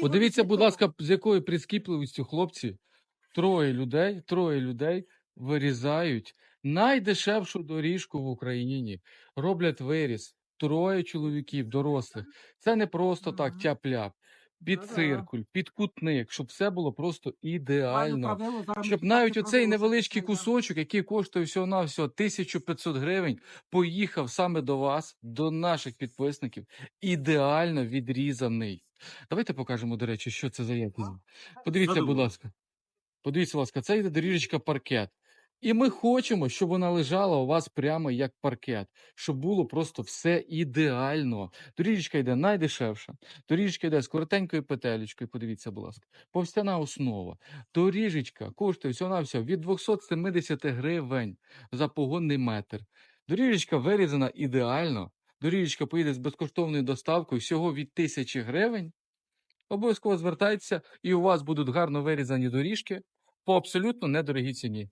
Подивіться, будь ласка, з якою прискіпливістю хлопці, троє людей, троє людей вирізають найдешевшу доріжку в Україні. Роблять виріз. Троє чоловіків, дорослих. Це не просто так тяп-ляп. Під циркуль, під кутник, щоб все було просто ідеально. Щоб навіть оцей невеличкий кусочок, який коштує всього на всього 1500 гривень, поїхав саме до вас, до наших підписників, ідеально відрізаний. Давайте покажемо, до речі, що це за якість. Подивіться, будь ласка. Подивіться, будь ласка, це йде доріжечка паркет. І ми хочемо, щоб вона лежала у вас прямо як паркет, щоб було просто все ідеально. Доріжечка йде найдешевша. Доріжечка йде з коротенькою петелечкою. Подивіться, будь ласка. Повстяна основа. Доріжечка коштує всього всього від 270 гривень за погонний метр. Доріжечка вирізана ідеально. Доріжечка поїде з безкоштовною доставкою всього від 1000 гривень. Обов'язково звертайтеся, і у вас будуть гарно вирізані доріжки по абсолютно недорогій ціні.